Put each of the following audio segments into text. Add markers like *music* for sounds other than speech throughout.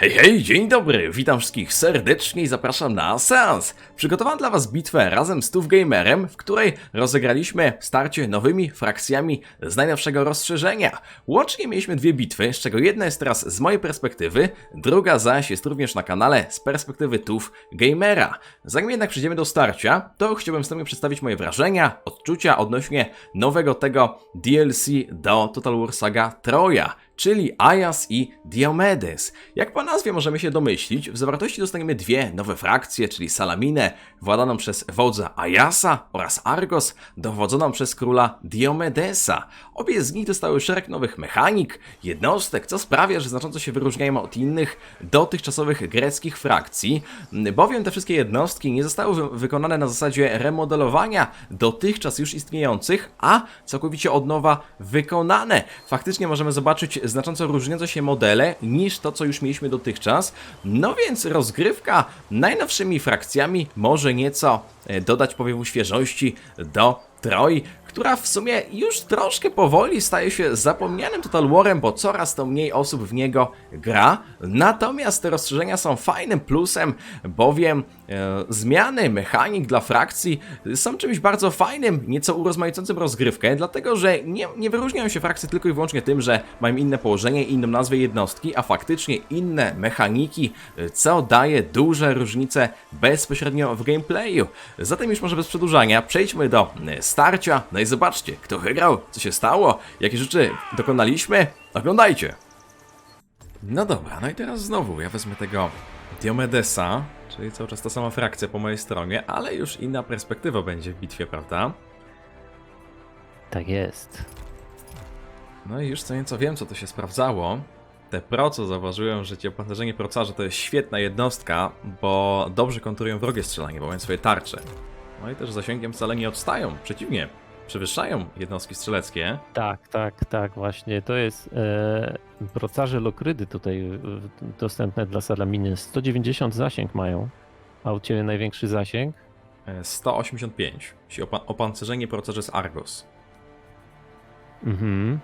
Hej, hej, dzień dobry, witam wszystkich serdecznie i zapraszam na seans. Przygotowałem dla was bitwę razem z Tuf Gamerem, w której rozegraliśmy starcie nowymi frakcjami z najnowszego rozszerzenia. Łącznie mieliśmy dwie bitwy, z czego jedna jest teraz z mojej perspektywy, druga zaś jest również na kanale z perspektywy Tuf Gamera. Zanim jednak przejdziemy do starcia, to chciałbym wstępnie przedstawić moje wrażenia, odczucia odnośnie nowego tego DLC do Total War Saga Troja czyli Ajas i Diomedes. Jak po nazwie możemy się domyślić, w zawartości dostaniemy dwie nowe frakcje, czyli Salaminę, władaną przez wodza Ajasa oraz Argos, dowodzoną przez króla Diomedesa. Obie z nich dostały szereg nowych mechanik, jednostek, co sprawia, że znacząco się wyróżniają od innych dotychczasowych greckich frakcji, bowiem te wszystkie jednostki nie zostały wy- wykonane na zasadzie remodelowania dotychczas już istniejących, a całkowicie od nowa wykonane. Faktycznie możemy zobaczyć znacząco różniące się modele niż to, co już mieliśmy dotychczas. No więc rozgrywka najnowszymi frakcjami może nieco e, dodać powiewu świeżości do Troj, która w sumie już troszkę powoli staje się zapomnianym Total Warem, bo coraz to mniej osób w niego gra. Natomiast te rozszerzenia są fajnym plusem, bowiem e, zmiany mechanik dla frakcji są czymś bardzo fajnym, nieco urozmaicącym rozgrywkę, dlatego że nie, nie wyróżniają się frakcje tylko i wyłącznie tym, że mają inne położenie, inną nazwę jednostki, a faktycznie inne mechaniki, e, co daje duże różnice bezpośrednio w gameplayu. Zatem już może bez przedłużania przejdźmy do e, starcia. No i zobaczcie, kto wygrał, co się stało, jakie rzeczy dokonaliśmy. Oglądajcie! No dobra, no i teraz znowu ja wezmę tego Diomedesa, czyli cały czas ta sama frakcja po mojej stronie, ale już inna perspektywa będzie w bitwie, prawda? Tak jest. No i już co nieco wiem, co to się sprawdzało. Te proco zauważyłem, że ci opancerzenie procarze to jest świetna jednostka, bo dobrze kontrują wrogie strzelanie, bo mają swoje tarcze. No i też zasięgiem wcale nie odstają, przeciwnie, przewyższają jednostki strzeleckie. Tak, tak, tak, właśnie. To jest e, procarze lokrydy tutaj e, dostępne dla salaminy. 190 zasięg mają. A u ciebie największy zasięg? E, 185, jeśli opa- opancerzenie procarze z Argos. Mhm.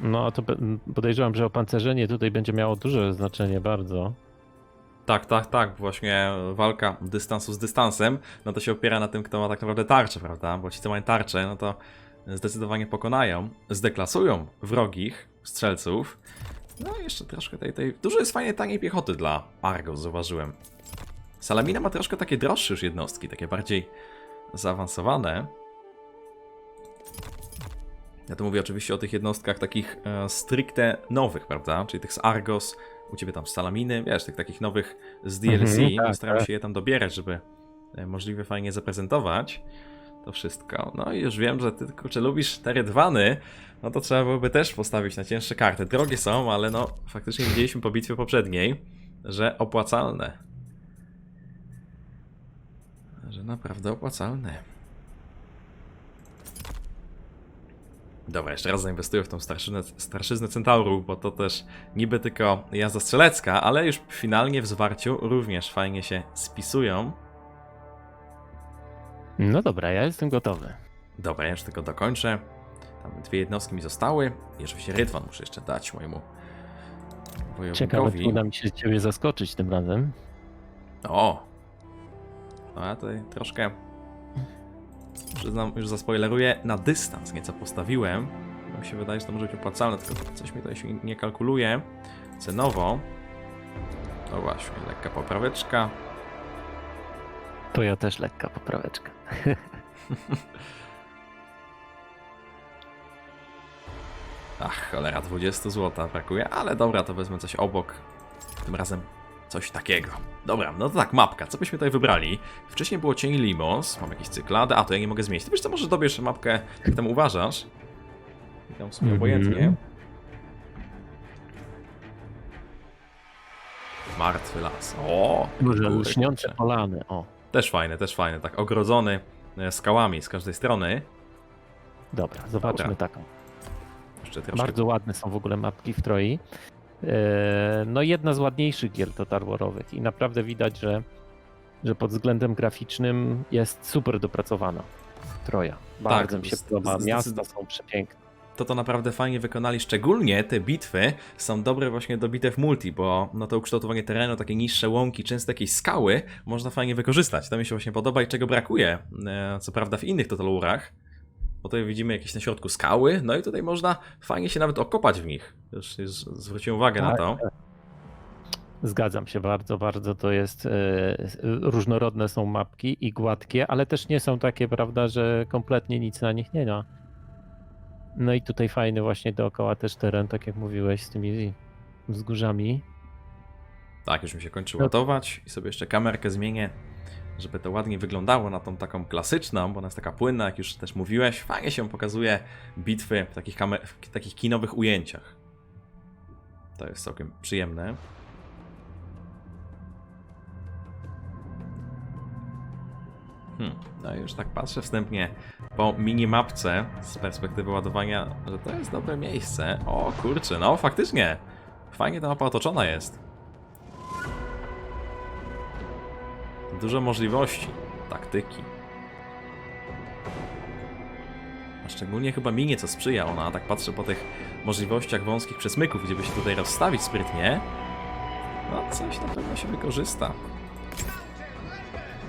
No a to podejrzewam, że opancerzenie tutaj będzie miało duże znaczenie bardzo. Tak, tak, tak, właśnie walka dystansu z dystansem, no to się opiera na tym, kto ma tak naprawdę tarczę, prawda? Bo ci, co mają tarczę, no to zdecydowanie pokonają, zdeklasują wrogich strzelców. No jeszcze troszkę tej, tej... Dużo jest fajnie taniej piechoty dla Argos, zauważyłem. Salamina ma troszkę takie droższe już jednostki, takie bardziej zaawansowane. Ja tu mówię oczywiście o tych jednostkach takich e, stricte nowych, prawda? Czyli tych z Argos, u ciebie tam Salaminy, wiesz, tych takich nowych z DLC. Mhm, tak, Staram tak. się je tam dobierać, żeby e, możliwie fajnie zaprezentować to wszystko. No i już wiem, że ty kurczę lubisz te rydwany, no to trzeba byłoby też postawić na cięższe karty. Drogie są, ale no faktycznie widzieliśmy po bitwie poprzedniej, że opłacalne. Że naprawdę opłacalne. Dobra, jeszcze raz zainwestuję w tą starszyznę, starszyznę Centaurów, bo to też niby tylko jazda strzelecka, ale już finalnie w zwarciu również fajnie się spisują. No dobra, ja jestem gotowy. Dobra, ja już tylko dokończę. Tam dwie jednostki mi zostały. I oczywiście Rydwan muszę jeszcze dać mojemu Ciekawe, czy uda mi się ciebie zaskoczyć tym razem. O! No ja tutaj troszkę, przyznam, już zaspoileruję, na dystans nieco postawiłem. Mi się wydaje, że to może być opłacalne, tylko coś mi tutaj się nie kalkuluje cenowo. No właśnie, lekka popraweczka. To ja też lekka popraweczka. *laughs* Ach, cholera, 20 zł brakuje, ale dobra, to wezmę coś obok. Tym razem coś takiego. Dobra, no to tak, mapka. Co byśmy tutaj wybrali? Wcześniej było cień Limos, mam jakieś cyklady, a to ja nie mogę zmienić. Ty wiesz co, może dobierz mapkę, jak tam uważasz. I tam w sumie Mhm. obojętnie. Martwy las. O! Może lśniące polany, o. Też fajne, też fajne. Tak ogrodzony e, skałami z każdej strony. Dobra, zobaczmy Dobra. taką. Bardzo ładne są w ogóle mapki w Troi. E, No jedna z ładniejszych gier Total Warowych i naprawdę widać, że, że pod względem graficznym jest super dopracowana Troja. Bardzo to mi się podoba. Miasta są przepiękne. to to naprawdę fajnie wykonali. Szczególnie te bitwy są dobre właśnie do bitew multi, bo no to ukształtowanie terenu, takie niższe łąki, często jakieś skały można fajnie wykorzystać. To mi się właśnie podoba i czego brakuje, e, co prawda w innych Total Warach. Bo tutaj widzimy jakieś na środku skały, no i tutaj można fajnie się nawet okopać w nich. Już, już zwróciłem uwagę na Tak, to. Zgadzam się bardzo, bardzo. To jest e, różnorodne są mapki i gładkie, ale też nie są takie, prawda, że kompletnie nic na nich nie ma. No i tutaj fajny właśnie dookoła też teren, tak jak mówiłeś, z tymi wzgórzami. Tak, już mi się kończy No. ładować i sobie jeszcze kamerkę zmienię, żeby to ładnie wyglądało na tą taką klasyczną, bo ona jest taka płynna, jak już też mówiłeś. Fajnie się pokazuje bitwy w takich, kamer- w takich kinowych ujęciach. To jest całkiem przyjemne. Hmm, no już tak patrzę wstępnie po minimapce z perspektywy ładowania, że to jest dobre miejsce. O kurczę, no faktycznie. Fajnie ta mapa otoczona jest. Dużo możliwości, taktyki. A szczególnie chyba minie co sprzyja ona, a tak patrzę po tych możliwościach wąskich przesmyków, gdzie by się tutaj rozstawić sprytnie. No, coś na pewno się wykorzysta.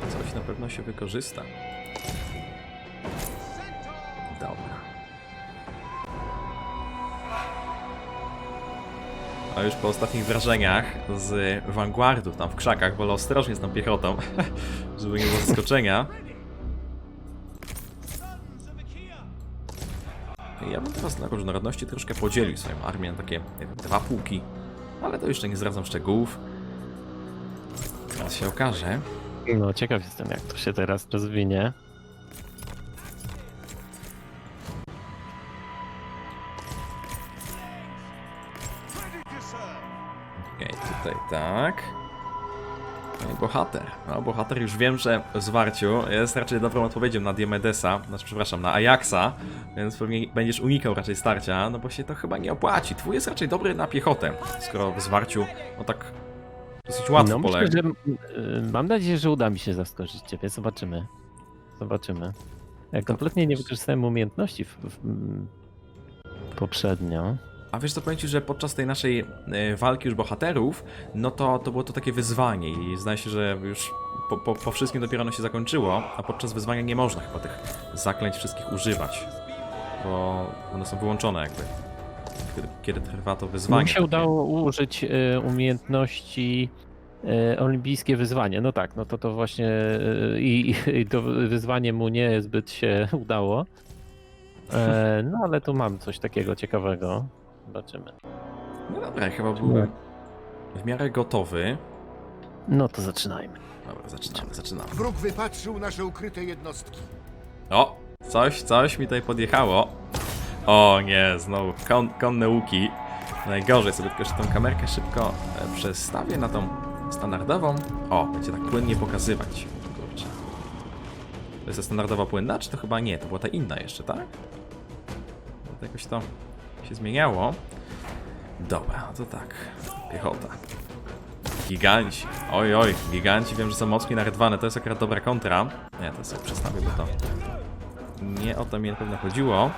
Coś na pewno się wykorzysta. A już po ostatnich wrażeniach z Vanguardu, tam w krzakach, wolę ostrożnie z tą piechotą, *laughs* żeby nie było zaskoczenia. Ja bym teraz dla różnorodności troszkę podzielił swoją armię na takie wiem, dwa pułki, ale to jeszcze nie zdradzam szczegółów. Teraz się okaże. No, ciekaw jestem, jak to się teraz rozwinie. Tak. No i bohater. No, bohater już wiem, że w zwarciu jest raczej dobrą odpowiedzią na Diomedesa, znaczy przepraszam, na Ajaxa, więc pewnie będziesz unikał raczej starcia, no bo się to chyba nie opłaci. Twój jest raczej dobry na piechotę, skoro w zwarciu, no tak dosyć łatwo no, myślę, polega. że, y, mam nadzieję, że uda mi się zaskoczyć ciebie. Zobaczymy. Zobaczymy. Ja kompletnie nie wykorzystałem umiejętności w, w, m, poprzednio. A wiesz co, powiem ci, że podczas tej naszej e, walki już bohaterów, no to, to było to takie wyzwanie i zdaje się, że już po, po, po wszystkim dopiero ono się zakończyło, a podczas wyzwania nie można chyba tych zaklęć wszystkich używać, bo one są wyłączone jakby, kiedy, kiedy trwa to wyzwanie. Mi się udało użyć y, umiejętności y, olimpijskie wyzwanie. No tak, no to to właśnie i, to wyzwanie mu nie zbyt się udało. E, no ale tu mam coś takiego ciekawego. Zobaczymy. No dobra, ja chyba byłem w miarę gotowy. No to zaczynajmy. Dobra, zaczynamy, zaczynamy. Wróg wypatrzył nasze ukryte jednostki. O, coś, coś mi tutaj podjechało. O nie, znowu kon, konne łuki. Najgorzej sobie tylko jeszcze tą kamerkę szybko e, przestawię na tą standardową. O, będzie tak płynnie pokazywać. Kurczę. To jest ta standardowa płynna, czy to chyba nie? To była ta inna jeszcze, tak? To jakoś to się zmieniało. Dobra, to tak. Piechota. Giganci. Oj, oj, giganci wiem, że są mocni narydowane. To jest akurat dobra kontra. Nie, to sobie przestawię, bo to nie o to mi na pewno chodziło.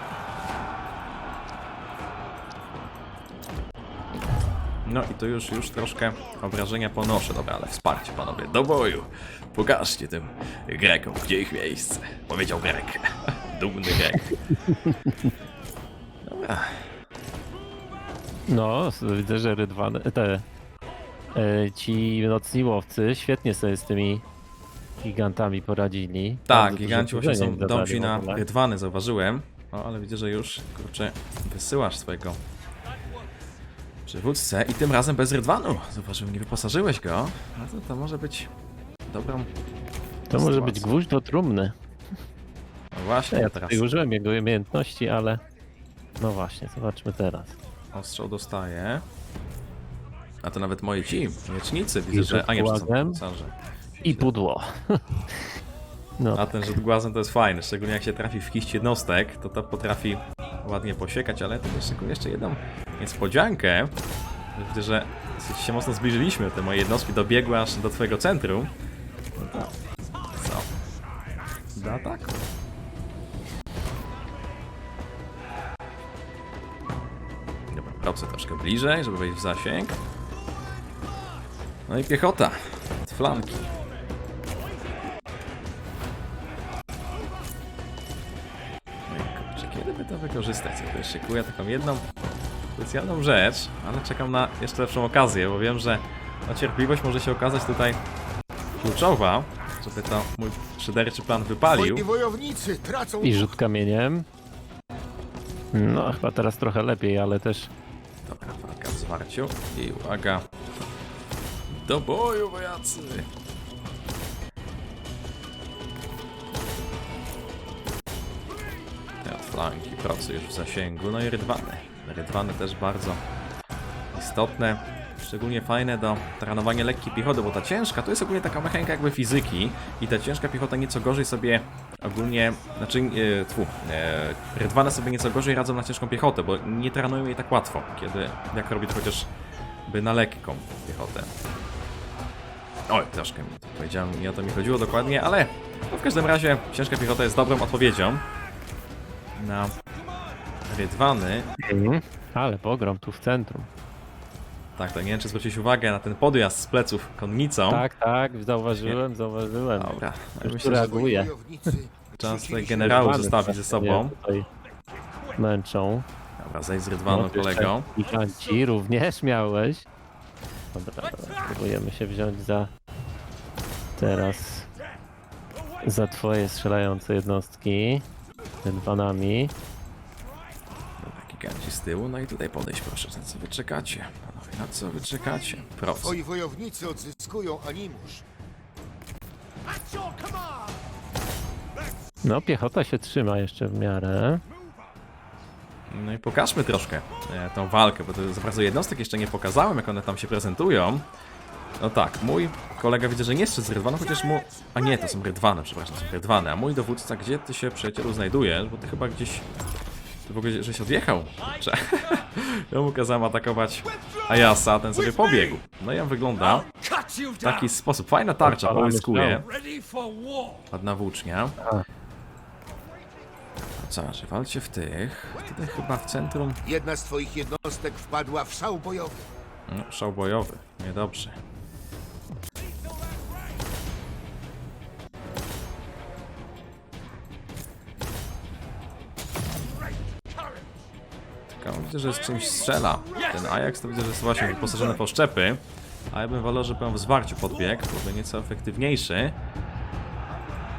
No i to już, już troszkę obrażenia ponoszę. Dobra, ale wsparcie panowie, do boju. Pokażcie tym Grekom, gdzie ich miejsce. Powiedział Grek. *laughs* Dumny Grek. Dobra. No, widzę, że rydwan, te e, ci nocni łowcy świetnie sobie z tymi gigantami poradzili. Tak, Bardzo giganci właśnie są zadali dobrzy w na ogóle. rydwany, zauważyłem. O, ale widzę, że już, kurczę, wysyłasz swojego przywódcę i tym razem bez rydwanu. Zauważyłem, nie wyposażyłeś go. No to, to może być dobrą To może być gwóźdź do trumny. No właśnie, Ja teraz tutaj użyłem jego umiejętności, ale no właśnie, zobaczmy teraz. Ostrzał dostaje. A to nawet moi ci, miecznicy, widzę, że... A nie, to są. I pudło. *laughs* No, A ten rzut głazem to jest fajny, szczególnie jak się trafi w kiść jednostek, to to potrafi ładnie posiekać, ale tu szykuję jeszcze jedną niespodziankę. Widzę, że się mocno zbliżyliśmy, te moje jednostki dobiegły aż do twojego centrum. No to co? Do ataku. Procy troszkę bliżej, żeby wejść w zasięg. No i piechota od flanki. No i kurczę, kiedy by to wykorzystać? Ja też szykuję taką jedną specjalną rzecz, ale czekam na jeszcze lepszą okazję, bo wiem, że ta cierpliwość może się okazać tutaj kluczowa, żeby to mój szyderczy plan wypalił. Wojownicy tracą I rzut kamieniem. No, chyba teraz trochę lepiej, ale też Dobra, walka w zwarciu i uwaga. Do boju, wojacy! Ja Od flanki, procy już w zasięgu, no i rydwany. Rydwany też bardzo istotne. Szczególnie fajne do trenowania lekkiej piechoty, bo ta ciężka to jest ogólnie taka mechanika jakby fizyki i ta ciężka piechota nieco gorzej sobie ogólnie, znaczy, e, tfu, e, rydwane sobie nieco gorzej radzą na ciężką piechotę, bo nie trenują jej tak łatwo, kiedy jak robi to chociażby na lekką piechotę. Oj, troszkę mi to powiedziałem, nie o to mi chodziło dokładnie, ale no w każdym razie ciężka piechota jest dobrą odpowiedzią na rydwany. Mhm. Ale pogrom tu w centrum. Tak, tak, nie wiem czy zwrócić uwagę na ten podjazd z pleców konnicą. Tak, tak, zauważyłem, zauważyłem. Dobra, Już myślę, że wojownicy. czas się generałów zostawić ze sobą. Męczą. Dobra, zejdź z rydwaną No, kolego. Giganci również miałeś. Dobra, dobra, spróbujemy się wziąć za teraz za twoje strzelające jednostki rydwanami. Giganci z tyłu, no i tutaj podejść proszę, na co wy czekacie? Panowie, na co wy czekacie? Twoi wojownicy odzyskują animusz. No, piechota się trzyma jeszcze w miarę. No i pokażmy troszkę e, tą walkę, bo to za bardzo jednostek jeszcze nie pokazałem, jak one tam się prezentują. No tak, mój kolega widzę, że nie szedł z rydwaną, chociaż mu... A nie, to są rydwane, przepraszam, są rydwane. A mój dowódca, gdzie ty się przyjacielu znajdujesz? Bo ty chyba gdzieś... Ty w ogóle żeś odjechał. Cze- *laughs* ja mu kazałem atakować Ayasa, a ten sobie pobiegł. No i on wygląda w taki sposób. Fajna tarcza, połyskuje. Ładna włócznia. Co, że walcie w tych? Tutaj chyba w centrum Jedna z twoich jednostek wpadła w szał bojowy. No, szał bojowy, niedobrze. Tylko widzę, że z czymś strzela. Ten Ajax to widzę, że jest właśnie wyposażony w oszczepy. A ja bym wolał, żeby on w zwarciu podbiegł, byłby nieco efektywniejszy.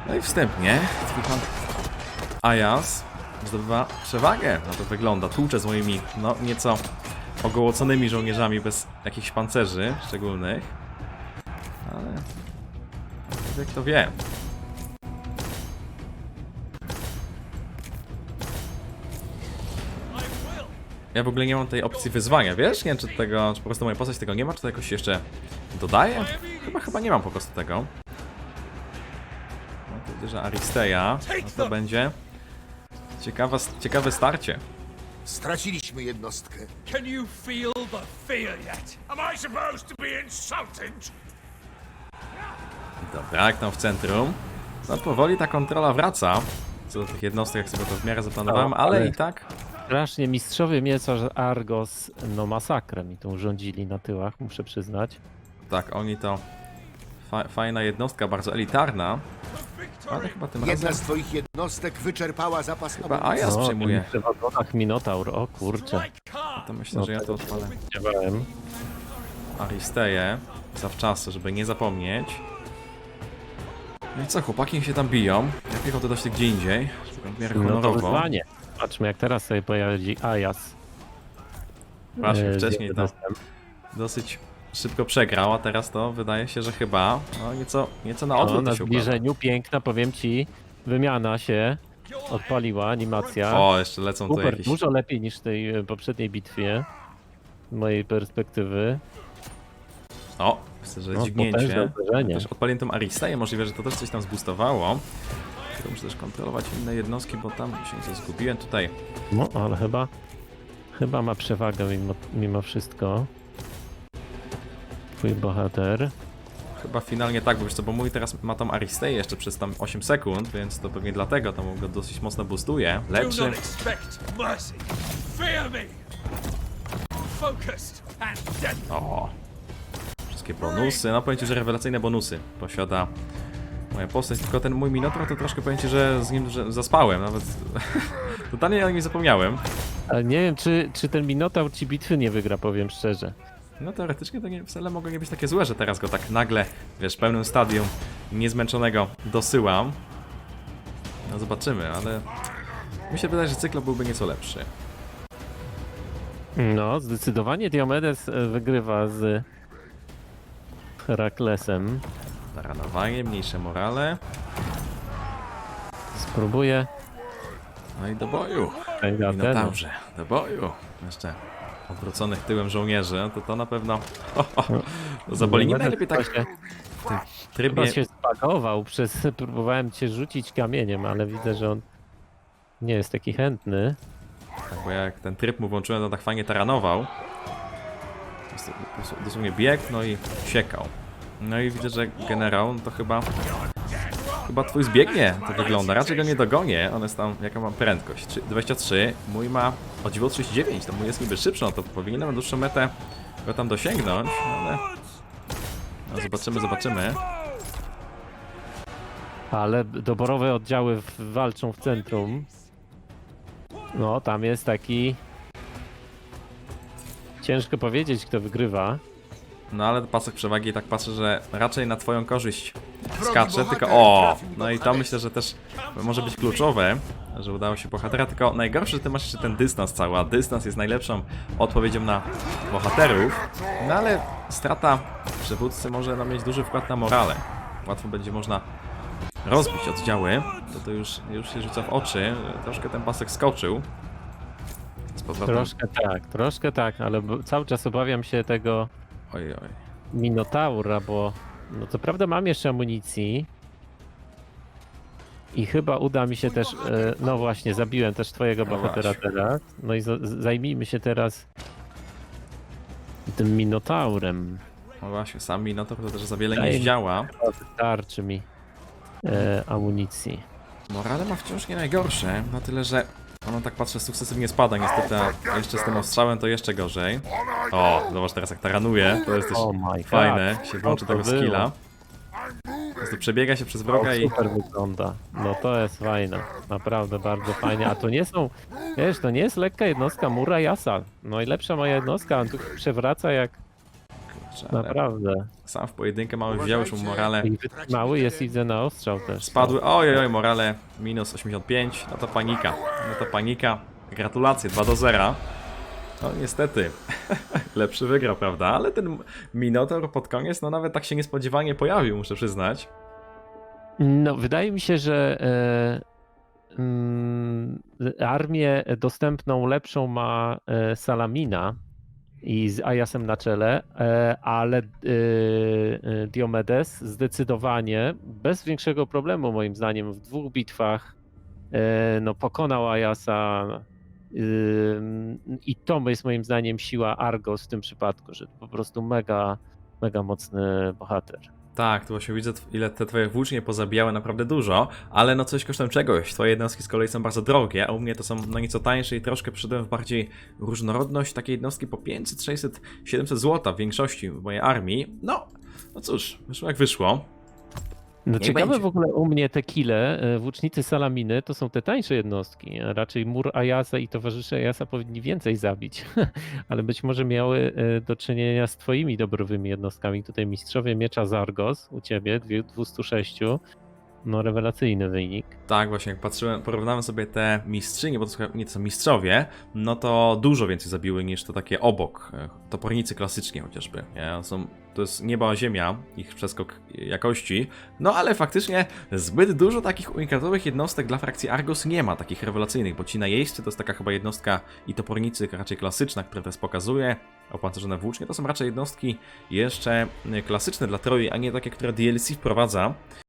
No i wstępnie, Ajas zdobywa przewagę. No to wygląda. Tłucze z moimi, no nieco ogołoconymi żołnierzami bez jakichś pancerzy szczególnych. Ale... Jak to wie. Ja w ogóle nie mam tej opcji wyzwania, wiesz? Nie wiem, czy tego, czy po prostu moja postać tego nie ma, czy to jakoś się jeszcze dodaje? Chyba, chyba nie mam po prostu tego. No to widzę, że Aristeja, no to będzie ciekawa, ciekawe starcie. Straciliśmy jednostkę. Can you feel the fear yet? Am I supposed to be insulted? Dobra, jak tam w centrum. No powoli ta kontrola wraca. Co do tych jednostek, jak sobie to w miarę zaplanowałem, No, ale ale- i tak. Strasznie mistrzowie miecza Argos, no masakrę mi tą rządzili na tyłach, muszę przyznać. Tak, oni to. Fa fajna jednostka, bardzo elitarna. Ale chyba tym Jedna razem. z twoich jednostek wyczerpała zapas Chyba amunicji. Ajas O, przejmuje. ten w wagonach Minotaur, o kurczę. Car. To myślę, No że ja to- to odpalę. Chciałem. Aristeję zawczasu, żeby nie zapomnieć. No i co, chłopaki się tam biją. Ja piechotę dość gdzie indziej. żeby W miarę No to honorowo. wyzwanie. Patrzmy jak teraz sobie pojawi Ajas. Właśnie, e, wcześniej to dosyć szybko przegrał, a teraz to wydaje się, że chyba no, nieco, nieco na No, odwrót na się układa. zbliżeniu piękna, powiem ci, wymiana się odpaliła, animacja. O, jeszcze lecą to Super, jakieś... dużo lepiej niż w tej e, poprzedniej bitwie. Z mojej perspektywy. O, myślę, że No, uderzenie. Też odpaliłem tą Aristeję, możliwe, że to też coś tam zboostowało. Tylko muszę też kontrolować inne jednostki, bo tam się zgubiłem. Tutaj No, ale chyba, chyba ma przewagę mimo, mimo wszystko. Twój bohater. chyba finalnie tak, bo wiesz co, bo mój teraz ma tą Aristeję jeszcze przez tam 8 sekund, więc to pewnie dlatego to mu go dosyć mocno boostuje. Deadly. O! Wszystkie bonusy, no powiem ci, że rewelacyjne bonusy posiada moja postać, tylko ten mój Minotaur to troszkę ci, że z nim że zaspałem, nawet *laughs* totalnie o nim zapomniałem. Ale nie wiem, czy, czy ten Minotaur ci bitwy nie wygra, powiem szczerze. No teoretycznie to nie, wcale mogło nie być takie złe, że teraz go tak nagle, wiesz, w pełnym stadium niezmęczonego dosyłam. No zobaczymy, ale mi się wydaje, że cyklo byłby nieco lepszy. No, zdecydowanie Diomedes e, wygrywa z Heraklesem. Taranowanie, mniejsze morale, Spróbuję. no i do boju. Regatenu. Minotaurze, do boju. Jeszcze odwróconych tyłem żołnierzy, to to na pewno... *laughs* Ho, ho, to zaboli. Nie najlepiej tak w tym chyba trybie... się spagował przez... Próbowałem cię rzucić kamieniem, ale widzę, że on nie jest taki chętny. Tak, bo jak ten tryb mu włączyłem, to tak fajnie taranował. Dos- dos- Dosłownie biegł, no i siekał. No i widzę, że generał no to chyba... Chyba twój zbiegnie, to wygląda. Raczej go nie dogonię. On jest tam, jaka mam prędkość? Trzy- 23. Mój ma o dziwo 39, to mój jest niby szybszy, no to powinienem na dłuższą metę go tam dosięgnąć, ale... No zobaczymy, zobaczymy. Ale doborowe oddziały walczą w centrum. No, tam jest taki... Ciężko powiedzieć, kto wygrywa. No ale pasek przewagi tak patrzę, że raczej na twoją korzyść skacze, tylko o! No i to myślę, że też może być kluczowe, że udało się bohatera, tylko najgorsze, że ty masz jeszcze ten dystans cały, a dystans jest najlepszą odpowiedzią na bohaterów, no ale strata przywódcy może nam mieć duży wkład na morale. Łatwo będzie można rozbić oddziały, to to już, już się rzuca w oczy, troszkę ten pasek skoczył. Z powrotem... Troszkę tak, troszkę tak, ale cały czas obawiam się tego Oj, oj. Minotaura, bo no to prawda mam jeszcze amunicji. I chyba uda mi się też, e, no właśnie, zabiłem też twojego No bohatera właśnie. teraz. No i z- zajmijmy się teraz tym Minotaurem. No właśnie, sam Minotaur to też za wiele Daje nie mi- zdziała. Chyba Wystarczy mi e, amunicji. Morale ma wciąż nie najgorsze, na tyle, że ono tak patrzę sukcesywnie spada niestety, a jeszcze z tym ostrzałem to jeszcze gorzej. O, zobacz teraz jak taranuje, to jest też Oh my god. fajne, się włączy tego było? skilla. Po prostu przebiega się przez wroga i... super wygląda. No to jest fajne. Naprawdę bardzo fajnie. A to nie są, wiesz, to nie jest lekka jednostka Murayasa. Najlepsza moja jednostka, on tu przewraca jak Kurczę, naprawdę. Sam w pojedynkę mały wziąłeś mu morale. Wytrzymały jest widzę na ostrzał też. Spadły, oj, oj, morale minus 85, no to panika. No to panika. Gratulacje, 2 do 0. No niestety, *laughs* lepszy wygrał, prawda? Ale ten Minotaur pod koniec, no nawet tak się niespodziewanie pojawił, muszę przyznać. No, wydaje mi się, że e, mm, armię dostępną lepszą ma e, Salamina i z Ajasem na czele, e, ale e, e, Diomedes zdecydowanie, bez większego problemu moim zdaniem, w dwóch bitwach no, pokonał Ajasa i to jest moim zdaniem siła Argos w tym przypadku, że po prostu mega, mega mocny bohater. Tak, tu właśnie widzę, ile te twoje włócznie pozabijały naprawdę dużo, ale no coś kosztem czegoś. Twoje jednostki z kolei są bardzo drogie, a u mnie to są no nieco tańsze i troszkę przyszedłem w bardziej różnorodność. Takie jednostki po 500, 600, 700 zł w większości w mojej armii. No, no cóż, wyszło jak wyszło. No Niech ciekawe będzie. w ogóle u mnie te kile, e, włócznicy Salaminy, to są te tańsze jednostki. Raczej Mur Ajasa i towarzysze Ajasa powinni więcej zabić, *laughs* ale być może miały e, do czynienia z twoimi dobrowymi jednostkami. Tutaj mistrzowie miecza Zargos u ciebie, dwie- 206. No rewelacyjny wynik. Tak, właśnie jak patrzyłem, porównałem sobie te mistrzynie, bo to nie to są mistrzowie, no to dużo więcej zabiły niż to takie obok. e, Topornicy klasycznie chociażby. Nie? Są, to jest nieba a ziemia, ich przeskok jakości. No ale faktycznie zbyt dużo takich unikatowych jednostek dla frakcji Argos nie ma, takich rewelacyjnych, bo ci najeźdźcy to jest taka chyba jednostka i topornicy raczej klasyczna, która teraz pokazuje. Opancerzone włócznie to są raczej jednostki jeszcze klasyczne dla Troi, a nie takie, które DLC wprowadza.